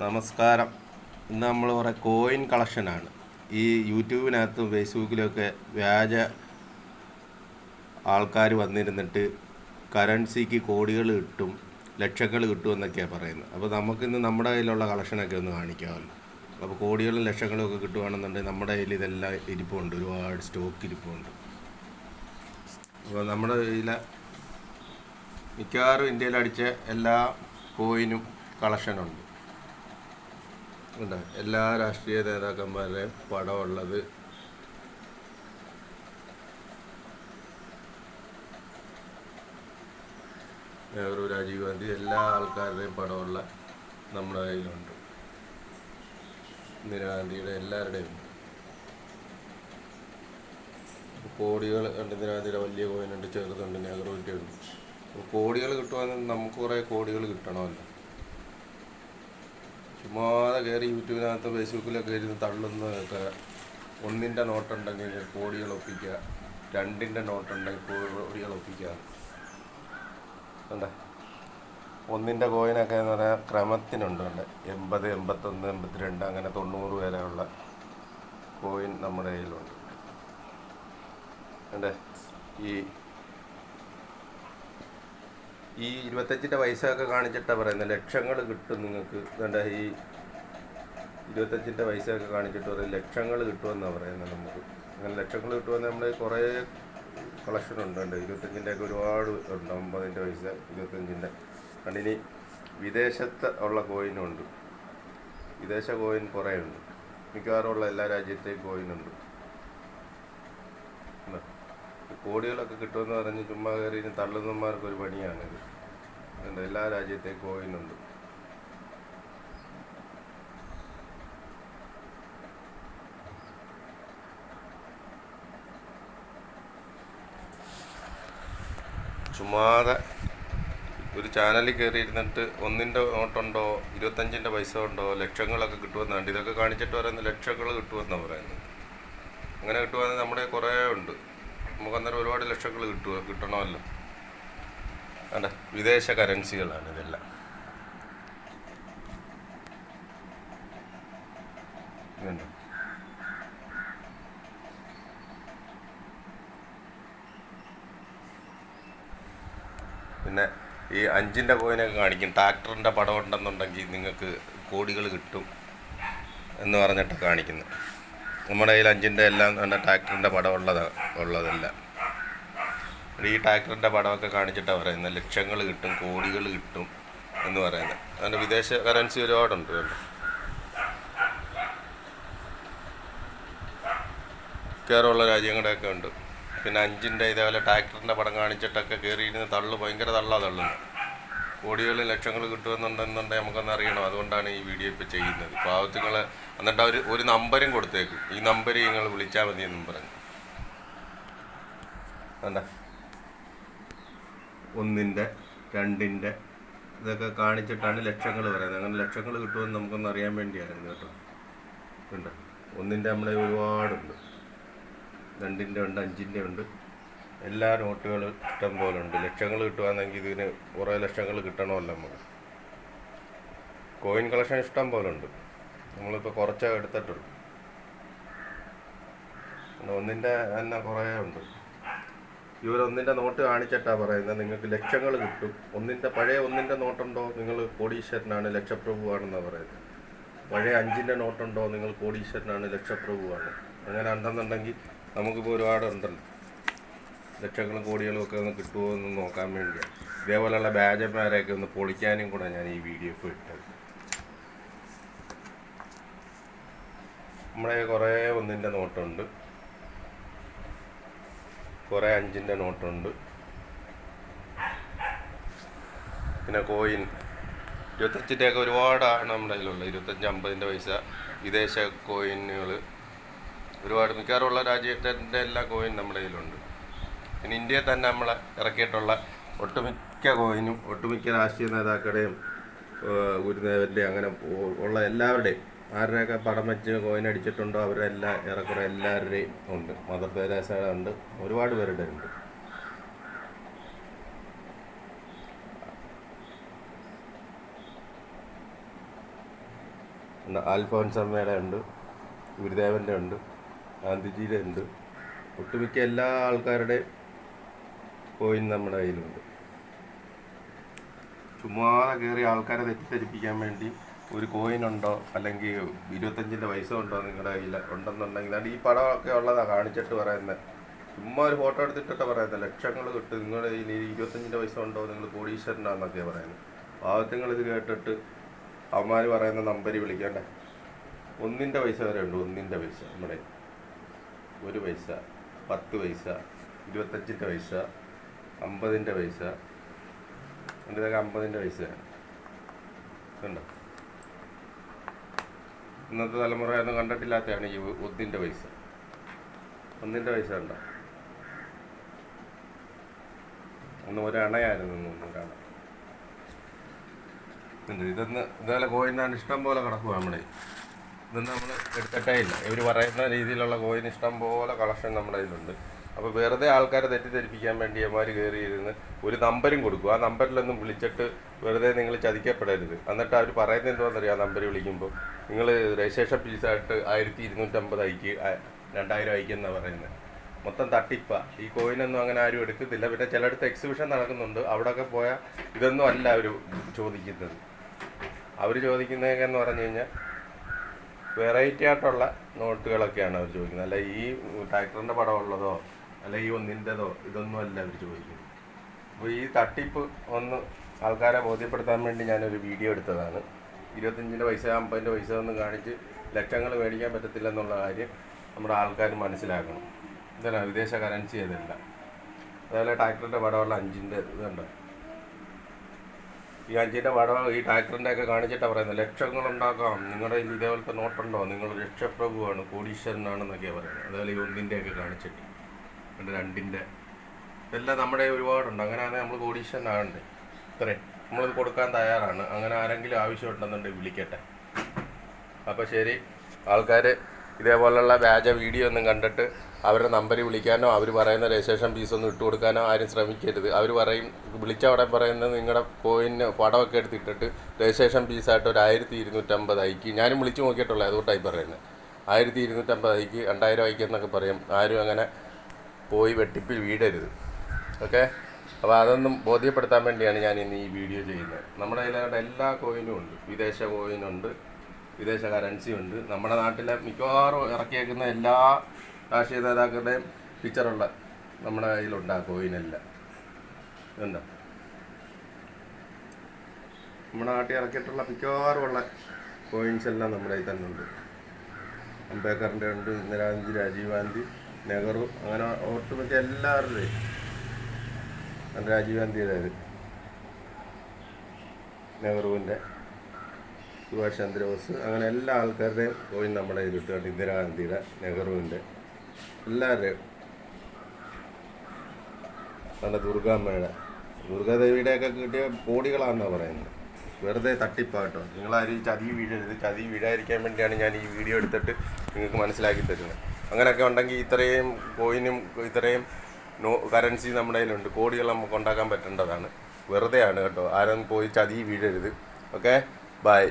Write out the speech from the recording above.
നമസ്കാരം. ഇന്ന് നമ്മൾ കുറേ കോയിൻ കളക്ഷനാണ് ഈ യൂട്യൂബിനകത്തും ഫേസ്ബുക്കിലൊക്കെ വ്യാജ ആൾക്കാർ വന്നിരുന്നിട്ട് കറൻസിക്ക് കോടികൾ കിട്ടും ലക്ഷങ്ങൾ കിട്ടും എന്നൊക്കെയാണ് പറയുന്നത്. അപ്പോൾ നമുക്കിന്ന് നമ്മുടെ കയ്യിലുള്ള കളക്ഷനൊക്കെ ഒന്ന് കാണിക്കാമല്ലോ. അപ്പോൾ കോടികളും ലക്ഷങ്ങളും ഒക്കെ കിട്ടുകയാണെന്നുണ്ടെങ്കിൽ നമ്മുടെ കയ്യിൽ ഇതെല്ലാം ഇരിപ്പുണ്ട്. ഒരുപാട് സ്റ്റോക്ക് ഇരിപ്പുണ്ട്. അപ്പോൾ നമ്മുടെ കയ്യിലെ മിക്കവാറും ഇന്ത്യയിൽ അടിച്ച എല്ലാ കോയിനും കളക്ഷനുണ്ട് എല്ലാ രാഷ്ട്രീയ നേതാക്കന്മാരുടെയും പടമുള്ളത് നെഹ്റു രാജീവ് ഗാന്ധി എല്ലാ ആൾക്കാരുടെയും പടമുള്ള നമ്മുടെ കയ്യിലുണ്ട്. ഇന്ദിരാഗാന്ധിയുടെ എല്ലാവരുടെയും. കോടികൾ ഉണ്ട് ഇന്ദിരാഗാന്ധിയുടെ വലിയ കോയിനുണ്ട് ചെറുതുണ്ട് നെഹ്റുവിന്റെ ഉണ്ട് കോടികൾ കിട്ടുവാണെങ്കിൽ നമുക്ക് കുറേ കോടികൾ കിട്ടണമല്ലോ. ചുമ്മാതെ കയറി യൂട്യൂബിനകത്ത് ഫേസ്ബുക്കിലൊക്കെ ഇരുന്ന് തള്ളുന്നതൊക്കെ ഒന്നിന്റെ നോട്ടുണ്ടെങ്കിൽ കോടികൾ ഒപ്പിക്കുക രണ്ടിന്റെ നോട്ടുണ്ടെങ്കിൽ കോടികൾ ഒപ്പിക്കുക. കണ്ടേ? ഒന്നിന്റെ കോയിനൊക്കെ എന്ന് പറഞ്ഞാൽ ക്രമത്തിനുണ്ട് ഉണ്ട് എൺപത് എൺപത്തൊന്ന് എൺപത്തിരണ്ട് അങ്ങനെ തൊണ്ണൂറ് വരെയുള്ള കോയിൻ നമ്മുടെ കയ്യിലുണ്ട്. അല്ലേ ഈ ഈ ഇരുപത്തഞ്ചിന്റെ വയസ്സൊക്കെ കാണിച്ചിട്ടാണ് പറയുന്നത് ലക്ഷങ്ങൾ കിട്ടും നിങ്ങൾക്ക്. എന്താ ഈ ഇരുപത്തഞ്ചിന്റെ വയസ്സൊക്കെ കാണിച്ചിട്ട് പറയും ലക്ഷങ്ങൾ കിട്ടുമെന്നാണ് പറയുന്നത് നമുക്ക്. അങ്ങനെ ലക്ഷങ്ങൾ കിട്ടുമെന്ന് നമ്മൾ കുറേ കളക്ഷൻ ഉണ്ട്. ഇരുപത്തഞ്ചിന്റെ ഒക്കെ ഒരുപാട് ഉണ്ട്. അമ്പതിന്റെ പൈസ ഇരുപത്തഞ്ചിന്റെ കണ്ടിനി വിദേശത്ത് ഉള്ള കോയിനുണ്ട്. വിദേശ കോയിൻ കുറേ ഉണ്ട്. മിക്കവാറും ഉള്ള എല്ലാ രാജ്യത്തെയും കോയിനുണ്ട്. കോടികളൊക്കെ കിട്ടുമെന്ന് പറഞ്ഞ് ചുമ്മാ കയറി ഇരുന്ന് തള്ളുന്നമാർക്ക് ഒരു പണിയാണിത്. അതുകൊണ്ട് എല്ലാ രാജ്യത്തേക്കും കോയിനുണ്ട് ചുമ്മാതെ ഒരു ചാനലിൽ കയറി ഇരുന്നിട്ട് ഒന്നിന്റെ നോട്ടുണ്ടോ ഇരുപത്തഞ്ചിന്റെ പൈസ ഉണ്ടോ ലക്ഷങ്ങളൊക്കെ കിട്ടുമെന്നാണ്. ഇതൊക്കെ കാണിച്ചിട്ട് പറയുന്നത് ലക്ഷങ്ങൾ കിട്ടുമെന്നാണ് പറയുന്നത്. അങ്ങനെ കിട്ടുവാണെങ്കിൽ നമ്മുടെ കുറേ ഉണ്ട്. നമുക്ക് അന്നേരം ഒരുപാട് ലക്ഷങ്ങൾ കിട്ടുക കിട്ടണമല്ലോ. അല്ല? വിദേശ കറൻസികളാണ് ഇതെല്ലാം. പിന്നെ ഈ അഞ്ചിന്റെ കോയിനൊക്കെ കാണിക്കും. ട്രാക്ടറിന്റെ പടം ഉണ്ടെന്നുണ്ടെങ്കിൽ നിങ്ങൾക്ക് കോടികൾ കിട്ടും എന്ന് പറഞ്ഞിട്ട് കാണിക്കുന്നു. നമ്മുടെ കയ്യിൽ അഞ്ചിന്റെ എല്ലാം തന്നെ ട്രാക്ടറിന്റെ പടം ഉള്ളതാണ് ഉള്ളതല്ല. ഈ ട്രാക്ടറിന്റെ പടമൊക്കെ കാണിച്ചിട്ടാണ് പറയുന്നത്. ലക്ഷങ്ങൾ കിട്ടും കോടികൾ കിട്ടും എന്ന് പറയുന്നത്. അതിന്റെ വിദേശ കറൻസി ഒരുപാടുണ്ട് കയറുള്ള രാജ്യങ്ങളുടെയൊക്കെ ഉണ്ട്. പിന്നെ അഞ്ചിന്റെ ഇതേപോലെ ട്രാക്ടറിന്റെ പടം കാണിച്ചിട്ടൊക്കെ കയറിയിരുന്ന് തള്ളു ഭയങ്കര തള്ളാണ് തള്ളുന്നത് കോടികൾ ലക്ഷങ്ങൾ കിട്ടുമെന്നുണ്ടെന്നുണ്ടെങ്കിൽ നമുക്കൊന്ന് അറിയണം. അതുകൊണ്ടാണ് ഈ വീഡിയോ ഇപ്പോൾ ചെയ്യുന്നത്. പാവത്തുങ്ങൾ എന്നിട്ട് അവർ ഒരു നമ്പരും കൊടുത്തേക്കും. ഈ നമ്പർ നിങ്ങൾ വിളിച്ചാൽ മതി എന്നും പറഞ്ഞു. വേണ്ട ഒന്നിന്റെ രണ്ടിന്റെ ഇതൊക്കെ കാണിച്ചിട്ടാണ് ലക്ഷങ്ങൾ പറയുന്നത്. അങ്ങനെ ലക്ഷങ്ങൾ കിട്ടുമെന്ന് നമുക്കൊന്ന് അറിയാൻ വേണ്ടിയായിരുന്നു കേട്ടോ. ഉണ്ട് ഒന്നിന്റെ നമ്മളെ ഒരുപാടുണ്ട്. രണ്ടിന്റെ ഉണ്ട് അഞ്ചിന്റെ ഉണ്ട്. എല്ലാ നോട്ടുകളും ഇഷ്ടം പോലെ ഉണ്ട് ലക്ഷങ്ങൾ കിട്ടുകയാണെങ്കിൽ ഇതിന് കുറേ ലക്ഷങ്ങൾ കിട്ടണമല്ലോ നമുക്ക്. കോയിൻ കളക്ഷൻ ഇഷ്ടം പോലെ ഉണ്ട് നമ്മളിപ്പോൾ കുറച്ചേ എടുത്തിട്ടുള്ളൂ. ഒന്നിന്റെ തന്നെ കുറേ ഉണ്ട്. ഇവർ ഒന്നിന്റെ നോട്ട് കാണിച്ചിട്ടാണ് പറയുന്നത്. നിങ്ങൾക്ക് ലക്ഷങ്ങൾ കിട്ടും. ഒന്നിന്റെ പഴയ ഒന്നിന്റെ നോട്ടുണ്ടോ നിങ്ങൾ കോടീശ്വരനാണ് ലക്ഷപ്രഭുവാണെന്നാണ് പറയുന്നത്. പഴയ അഞ്ചിന്റെ നോട്ടുണ്ടോ നിങ്ങൾ കോടീശ്വരനാണ് ലക്ഷപ്രഭുവാണ്. അങ്ങനെ ഉണ്ടെന്നുണ്ടെങ്കിൽ നമുക്കിപ്പോൾ ഒരുപാട് ഉണ്ടല്ലോ ലക്ഷങ്ങളും കോടികളും ഒക്കെ ഒന്ന് കിട്ടുമോ എന്ന് നോക്കാൻ വേണ്ടിയാണ് ഇതേപോലെയുള്ള ബാജന്മാരെയൊക്കെ ഒന്ന് പൊളിക്കാനും കൂടെ ഞാൻ ഈ വീഡിയോ ഇപ്പോൾ ഇട്ടത്. നമ്മുടെ കുറേ ഒന്നിന്റെ നോട്ടുണ്ട്. കുറേ അഞ്ചിന്റെ നോട്ടുണ്ട്. പിന്നെ കോയിൻ. ഇരുപത്തഞ്ചിന്റെയൊക്കെ ഒരുപാടാണ് നമ്മുടെ കയ്യിലുള്ളത്. ഇരുപത്തഞ്ച് അമ്പതിന്റെ പൈസ വിദേശ കോയിനുകൾ ഒരുപാട് മിക്കവാറുള്ള രാജ്യത്തിന്റെ എല്ലാ കോയിൻ നമ്മുടെ കയ്യിലുണ്ട്. പിന്നെ ഇന്ത്യയിൽ തന്നെ നമ്മൾ ഇറക്കിയിട്ടുള്ള ഒട്ടുമിക്ക കോയിനും ഒട്ടുമിക്ക രാഷ്ട്രീയ നേതാക്കളുടെയും ഗുരുദേവന്റെ അങ്ങനെ ഉള്ള എല്ലാവരുടെയും ആരുടെയൊക്കെ പടം വെച്ച് കോയിൻ അടിച്ചിട്ടുണ്ടോ അവരെല്ലാം ഏറെക്കുറെ എല്ലാവരുടെയും ഉണ്ട്. മദർ തെരേസയുടെ ഉണ്ട്. ഒരുപാട് പേരുടെ ഉണ്ട്. ആൽഫോൻസമ്മയുടെ ഉണ്ട് ഗുരുദേവന്റെ ഉണ്ട് ഗാന്ധിജിയുടെ ഉണ്ട്. ഒട്ടുമിക്ക എല്ലാ ആൾക്കാരുടെയും കോയിൻ നമ്മുടെ കയ്യിലുണ്ട്. ചുമ്മാതെ കയറി ആൾക്കാരെ തെറ്റിദ്ധരിപ്പിക്കാൻ വേണ്ടി ഒരു കോയിൻ ഉണ്ടോ? അല്ലെങ്കിൽ ഇരുപത്തഞ്ചിന്റെ പൈസ ഉണ്ടോ നിങ്ങളുടെ കയ്യിൽ? ഉണ്ടെന്നുണ്ടെങ്കിൽ അത് ഈ പടമൊക്കെ ഉള്ളതാണ് കാണിച്ചിട്ട് പറയുന്നത് ചുമ്മാ ഒരു ഫോട്ടോ എടുത്തിട്ടൊക്കെ പറയുന്നത് ലക്ഷങ്ങൾ കിട്ടും. നിങ്ങളുടെ കയ്യിൽ ഇരുപത്തഞ്ചിന്റെ പൈസ ഉണ്ടോ? നിങ്ങൾ കോടീശ്വരനാന്നൊക്കെയാണ് പറയുന്നത് പാവത്തുങ്ങൾ ഇത് കേട്ടിട്ട് അവന്മാർ പറയുന്ന നമ്പരി വിളിക്കണ്ടേ? ഒന്നിന്റെ പൈസ വരെ ഉണ്ട്. ഒന്നിന്റെ പൈസ നമ്മുടെ ഒരു പൈസ പത്ത് പൈസ ഇരുപത്തഞ്ചിന്റെ പൈസ അമ്പതിന്റെ പൈസ. എന്റെ ഇതൊക്കെ അമ്പതിന്റെ പൈസയാണ് ഇന്നത്തെ തലമുറ ഒന്നും കണ്ടിട്ടില്ലാത്തതാണ് ഈ ഒന്നിന്റെ പൈസ. ഒന്നിന്റെ പൈസ ഉണ്ടോ? ഒന്ന് ഒരണയായിരുന്നു ഒരണ ഇതൊന്ന് ഇതേപോലെ കോയിനാണ് ഇഷ്ടം പോലെ കിടക്കുക നമ്മുടെ ഇതൊന്നും നമ്മൾ എടുത്തിട്ടേ ഇല്ല. ഇവർ പറയുന്ന രീതിയിലുള്ള കോയിൻ ഇഷ്ടം പോലെ കളക്ഷൻ നമ്മുടെ കയ്യിലുണ്ട്. അപ്പോൾ വെറുതെ ആൾക്കാരെ തെറ്റിദ്ധരിപ്പിക്കാൻ വേണ്ടി അവന്മാർ കയറി ഇരുന്ന് ഒരു നമ്പരും കൊടുക്കും. ആ നമ്പറിലൊന്നും വിളിച്ചിട്ട് വെറുതെ നിങ്ങൾ ചതിക്കപ്പെടരുത്. എന്നിട്ട് അവർ പറയുന്നത് എന്താണെന്നറിയാം? ആ നമ്പർ വിളിക്കുമ്പോൾ നിങ്ങൾ രജിസ്ട്രേഷൻ ഫീസായിട്ട് ആയിരത്തി ഇരുന്നൂറ്റമ്പത് അയക്ക് രണ്ടായിരം അയക്കുമെന്നാണ് പറയുന്നത് മൊത്തം തട്ടിപ്പ. ഈ കോയിനൊന്നും അങ്ങനെ ആരും എടുക്കത്തില്ല. പിന്നെ ചിലയിടത്ത് എക്സിബിഷൻ നടക്കുന്നുണ്ട്. അവിടെയൊക്കെ പോയാൽ ഇതൊന്നും അല്ല അവർ ചോദിക്കുന്നത്. അവർ ചോദിക്കുന്നതൊക്കെ എന്ന് പറഞ്ഞു കഴിഞ്ഞാൽ വെറൈറ്റി ആയിട്ടുള്ള നോട്ടുകളൊക്കെയാണ് അവർ ചോദിക്കുന്നത്. അല്ല ഈ ട്രാക്ടറിന്റെ പടമുള്ളതോ അല്ല ഈ ഒന്നിന്റെതോ ഇതൊന്നും അല്ല അവർ ചോദിക്കുന്നത്. അപ്പോൾ ഈ തട്ടിപ്പ് ഒന്ന് ആൾക്കാരെ ബോധ്യപ്പെടുത്താൻ വേണ്ടി ഞാനൊരു വീഡിയോ എടുത്തതാണ്. ഇരുപത്തഞ്ചിന്റെ പൈസ അമ്പതിന്റെ പൈസ ഒന്നും കാണിച്ച് ലക്ഷങ്ങൾ മേടിക്കാൻ പറ്റത്തില്ലെന്നുള്ള കാര്യം നമ്മുടെ ആൾക്കാർ മനസ്സിലാക്കണം. ഇതല്ല വിദേശ കറൻസി അതല്ല. അതേപോലെ ട്രാക്ടറിന്റെ പടമുള്ള അഞ്ചിന്റെ ഇതുണ്ട് ഈ അഞ്ചിന്റെ പടം ഈ ട്രാക്ടറിന്റെ ഒക്കെ കാണിച്ചിട്ടാണ് പറയുന്നത്. ലക്ഷങ്ങൾ ഉണ്ടാക്കാം നിങ്ങളുടെ ഇതേപോലത്തെ നോട്ടുണ്ടോ? നിങ്ങൾ രക്ഷപ്രഭുവാണ് കോടീശ്വരനാണെന്നൊക്കെയാണ് പറയുന്നത്. അതേപോലെ ഈ ഒന്നിന്റെയൊക്കെ കാണിച്ചിട്ട്. പിന്നെ രണ്ടിന്റെ ഇതെല്ലാം നമ്മുടെ ഒരുപാടുണ്ട്. അങ്ങനെയാണെങ്കിൽ നമ്മൾ കോടീശ്വരനാകണ്ടേ ഇത്രയും നമ്മളിത് കൊടുക്കാൻ തയ്യാറാണ്. അങ്ങനെ ആരെങ്കിലും ആവശ്യമുണ്ടെന്നുണ്ടെങ്കിൽ വിളിക്കട്ടെ. അപ്പോൾ ശരി. ആൾക്കാർ ഇതേപോലെയുള്ള വ്യാജ വീഡിയോ ഒന്നും കണ്ടിട്ട് അവരുടെ നമ്പറിൽ വിളിക്കാനോ അവർ പറയുന്ന രജിസ്ട്രേഷൻ ഫീസ് ഒന്നും ഇട്ട് കൊടുക്കാനോ ആരും ശ്രമിക്കരുത്. അവർ പറയും വിളിച്ച അവിടെ പറയുന്നത് നിങ്ങളുടെ കോയിന് പടമൊക്കെ എടുത്തിട്ടിട്ട് രജിസ്ട്രേഷൻ ഫീസായിട്ട് ഒരു ആയിരത്തി ഇരുന്നൂറ്റമ്പത് അയക്കി ഞാനും വിളിച്ച് നോക്കിയിട്ടുള്ളത് അതുകൊണ്ടായി പറയുന്നത്. ആയിരത്തി ഇരുന്നൂറ്റമ്പത് അയക്കി രണ്ടായിരം അയക്കി എന്നൊക്കെ പറയും. ആരും അങ്ങനെ പോയി വെട്ടിപ്പിൽ വീടരുത്. ഓക്കെ? അപ്പോൾ അതൊന്നും ബോധ്യപ്പെടുത്താൻ വേണ്ടിയാണ് ഞാൻ ഇന്ന് ഈ വീഡിയോ ചെയ്യുന്നത്. നമ്മുടെ കയ്യിലായിട്ട് എല്ലാ കോയിനും ഉണ്ട്. വിദേശ കോയിനുണ്ട് വിദേശ കറൻസി ഉണ്ട്. നമ്മുടെ നാട്ടിലെ മിക്കവാറും ഇറക്കിയേക്കുന്ന എല്ലാ രാഷ്ട്രീയ നേതാക്കളുടെയും പിക്ചറുള്ള നമ്മുടെ കയ്യിലുണ്ട് ആ കോയിനെല്ലാം എന്താ നമ്മുടെ നാട്ടിൽ ഇറക്കിയിട്ടുള്ള മിക്കവാറും ഉള്ള കോയിൻസ് എല്ലാം നമ്മുടെ കയ്യിൽ തന്നെ ഉണ്ട്. അംബേദ്കറിന്റെ ഉണ്ട് ഇന്ദിരാഗാന്ധി രാജീവ് ഗാന്ധി നെഹ്റു അങ്ങനെ ഒട്ടുമിക്ക എല്ലാവരുടെയും രാജീവ് ഗാന്ധിയുടേത്. നെഹ്റുവിന്റെ സുഭാഷ് ചന്ദ്രബോസ് അങ്ങനെ എല്ലാ ആൾക്കാരുടെയും പോയി നമ്മുടെ ഇട്ടുകൊണ്ട് ഇന്ദിരാഗാന്ധിയുടെ നെഹ്റുവിന്റെ എല്ലാവരുടെയും. നമ്മുടെ ദുർഗാമ്മയുടെ. ദുർഗാദേവിയുടെയൊക്കെ കിട്ടിയ കോടികളാണെന്നാണ് പറയുന്നത്. വെറുതെ തട്ടിപ്പാട്ടോ. നിങ്ങളാരും ചതി വീഴരുത്. ചതി വീഴാതിരിക്കാൻ വേണ്ടിയാണ് ഞാൻ ഈ വീഡിയോ എടുത്തിട്ട് നിങ്ങൾക്ക് മനസ്സിലാക്കി തരുന്നത്. അങ്ങനെയൊക്കെ ഉണ്ടെങ്കിൽ ഇത്രയും കോയിനും ഇത്രയും നോ കറൻസി നമ്മുടെ കയ്യിലുണ്ട്. കോടികൾ നമുക്ക് ഉണ്ടാക്കാൻ പറ്റേണ്ടതാണ്. വെറുതെയാണ് കേട്ടോ. ആരും പോയി ചതി വീഴരുത്. Okay bye